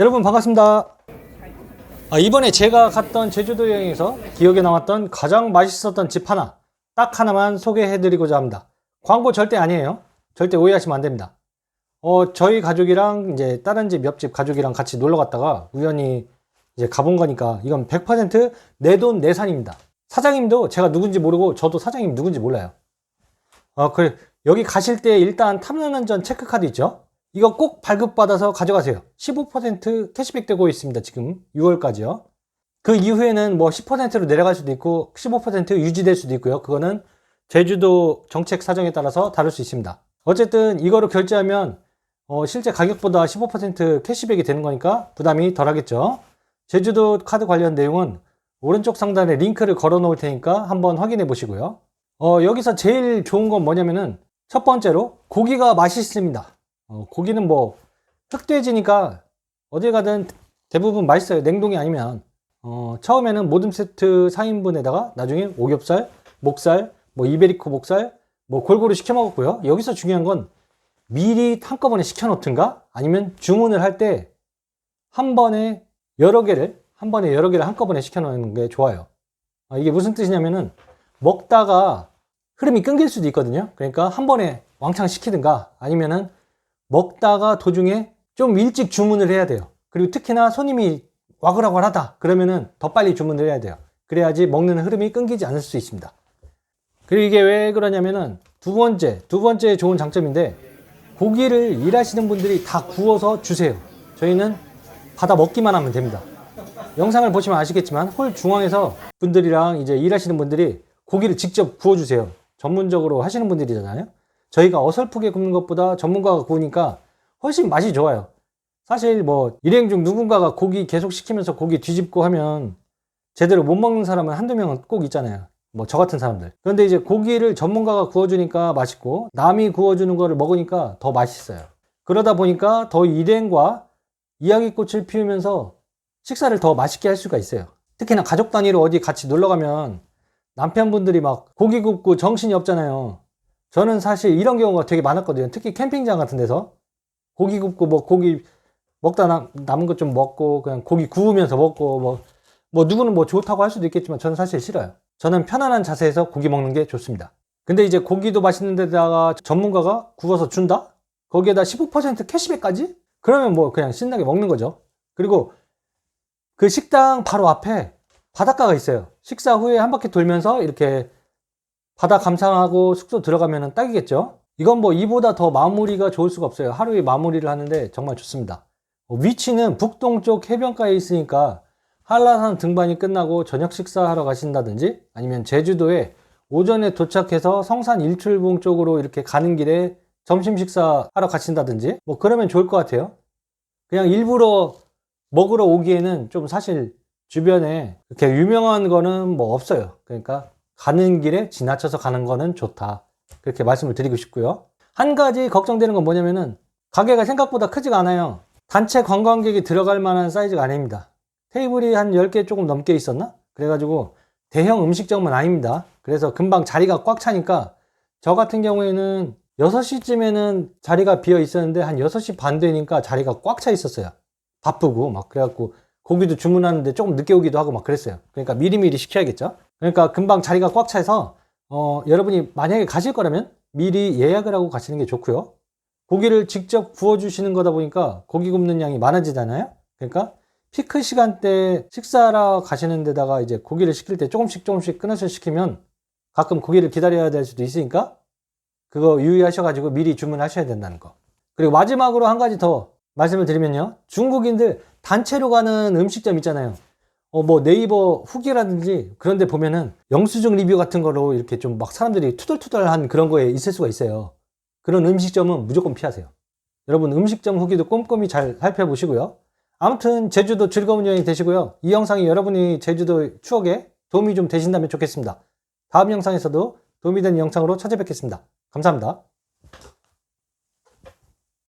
여러분 반갑습니다. 아, 이번에 제가 갔던 제주도 여행에서 기억에 남았던 가장 맛있었던 집 하나, 딱 하나만 소개해드리고자 합니다. 광고 절대 아니에요. 절대 오해하시면 안 됩니다. 어, 저희 가족이랑 이제 다른 집 옆집 가족이랑 같이 놀러 갔다가 우연히 이제 가본 거니까 이건 100%내 돈 내산입니다. 사장님도 제가 누군지 모르고 저도 사장님 누군지 몰라요. 어, 그 여기 가실 때 일단 탐난전 체크카드 있죠? 이거 꼭 발급받아서 가져가세요. 15% 캐시백 되고 있습니다. 지금 6월까지요. 그 이후에는 뭐 10%로 내려갈 수도 있고 15% 유지될 수도 있고요. 그거는 제주도 정책 사정에 따라서 다를 수 있습니다. 어쨌든 이거로 결제하면 어, 실제 가격보다 15% 캐시백이 되는 거니까 부담이 덜 하겠죠. 제주도 카드 관련 내용은 오른쪽 상단에 링크를 걸어 놓을 테니까 한번 확인해 보시고요. 어, 여기서 제일 좋은 건 뭐냐면은 첫 번째로 고기가 맛있습니다. 어, 고기는 뭐 흑돼지니까 어딜 가든 대부분 맛있어요. 냉동이 아니면. 어, 처음에는 모듬 세트 4인분에다가 나중에 오겹살, 목살, 뭐 이베리코 목살, 뭐 골고루 시켜 먹었고요. 여기서 중요한 건 미리 한꺼번에 시켜 놓든가 아니면 주문을 할 때 한 번에 여러 개를 한 번에 여러 개를 한꺼번에 시켜 놓는 게 좋아요. 아, 이게 무슨 뜻이냐면은 먹다가 흐름이 끊길 수도 있거든요. 그러니까 한 번에 왕창 시키든가 아니면은 먹다가 도중에 좀 일찍 주문을 해야 돼요. 그리고 특히나 손님이 와글와글하다 그러면은 더 빨리 주문을 해야 돼요. 그래야지 먹는 흐름이 끊기지 않을 수 있습니다. 그리고 이게 왜 그러냐면은 두 번째, 두 번째 좋은 장점인데 고기를 일하시는 분들이 다 구워서 주세요. 저희는 받아 먹기만 하면 됩니다. 영상을 보시면 아시겠지만 홀 중앙에서 분들이랑 이제 일하시는 분들이 고기를 직접 구워주세요. 전문적으로 하시는 분들이잖아요. 저희가 어설프게 굽는 것보다 전문가가 구우니까 훨씬 맛이 좋아요. 사실 뭐 일행 중 누군가가 고기 계속 시키면서 고기 뒤집고 하면 제대로 못 먹는 사람은 한두 명은 꼭 있잖아요. 뭐 저 같은 사람들. 그런데 이제 고기를 전문가가 구워주니까 맛있고 남이 구워주는 거를 먹으니까 더 맛있어요. 그러다 보니까 더 일행과 이야기꽃을 피우면서 식사를 더 맛있게 할 수가 있어요. 특히나 가족 단위로 어디 같이 놀러 가면 남편분들이 막 고기 굽고 정신이 없잖아요. 저는 사실 이런 경우가 되게 많았거든요. 특히 캠핑장 같은 데서 고기 굽고 뭐 고기 먹다 남, 남은 것 좀 먹고 그냥 고기 구우면서 먹고 뭐, 뭐 누구는 뭐 좋다고 할 수도 있겠지만 저는 사실 싫어요. 저는 편안한 자세에서 고기 먹는 게 좋습니다. 근데 이제 고기도 맛있는 데다가 전문가가 구워서 준다? 거기에다 15% 캐시백까지? 그러면 뭐 그냥 신나게 먹는 거죠. 그리고 그 식당 바로 앞에 바닷가가 있어요. 식사 후에 한 바퀴 돌면서 이렇게 바다 감상하고 숙소 들어가면 딱이겠죠? 이건 뭐 이보다 더 마무리가 좋을 수가 없어요. 하루에 마무리를 하는데 정말 좋습니다. 어, 위치는 북동쪽 해변가에 있으니까 한라산 등반이 끝나고 저녁 식사하러 가신다든지 아니면 제주도에 오전에 도착해서 성산 일출봉 쪽으로 이렇게 가는 길에 점심 식사하러 가신다든지 뭐 그러면 좋을 것 같아요. 그냥 일부러 먹으러 오기에는 좀 사실 주변에 이렇게 유명한 거는 뭐 없어요. 그러니까 가는 길에 지나쳐서 가는 거는 좋다. 그렇게 말씀을 드리고 싶고요. 한 가지 걱정되는 건 뭐냐면은 가게가 생각보다 크지가 않아요. 단체 관광객이 들어갈 만한 사이즈가 아닙니다. 테이블이 한 10개 조금 넘게 있었나? 그래가지고 대형 음식점은 아닙니다. 그래서 금방 자리가 꽉 차니까 저 같은 경우에는 6시쯤에는 자리가 비어 있었는데 한 6시 반 되니까 자리가 꽉 차 있었어요. 바쁘고 막 그래갖고 고기도 주문하는데 조금 늦게 오기도 하고 막 그랬어요. 그러니까 미리미리 시켜야겠죠. 그러니까 금방 자리가 꽉 차서 어, 여러분이 만약에 가실 거라면 미리 예약을 하고 가시는 게 좋고요. 고기를 직접 구워주시는 거다 보니까 고기 굽는 양이 많아지잖아요. 그러니까 피크 시간대 식사하러 가시는 데다가 이제 고기를 시킬 때 조금씩 조금씩 끊어서 시키면 가끔 고기를 기다려야 될 수도 있으니까 그거 유의하셔가지고 미리 주문하셔야 된다는 거. 그리고 마지막으로 한 가지 더 말씀을 드리면요. 중국인들 단체로 가는 음식점 있잖아요. 어, 뭐 네이버 후기라든지 그런 데 보면은 영수증 리뷰 같은 거로 이렇게 좀 막 사람들이 투덜투덜한 그런 거에 있을 수가 있어요. 그런 음식점은 무조건 피하세요. 여러분 음식점 후기도 꼼꼼히 잘 살펴보시고요. 아무튼 제주도 즐거운 여행 되시고요. 이 영상이 여러분이 제주도 추억에 도움이 좀 되신다면 좋겠습니다. 다음 영상에서도 도움이 되는 영상으로 찾아뵙겠습니다. 감사합니다.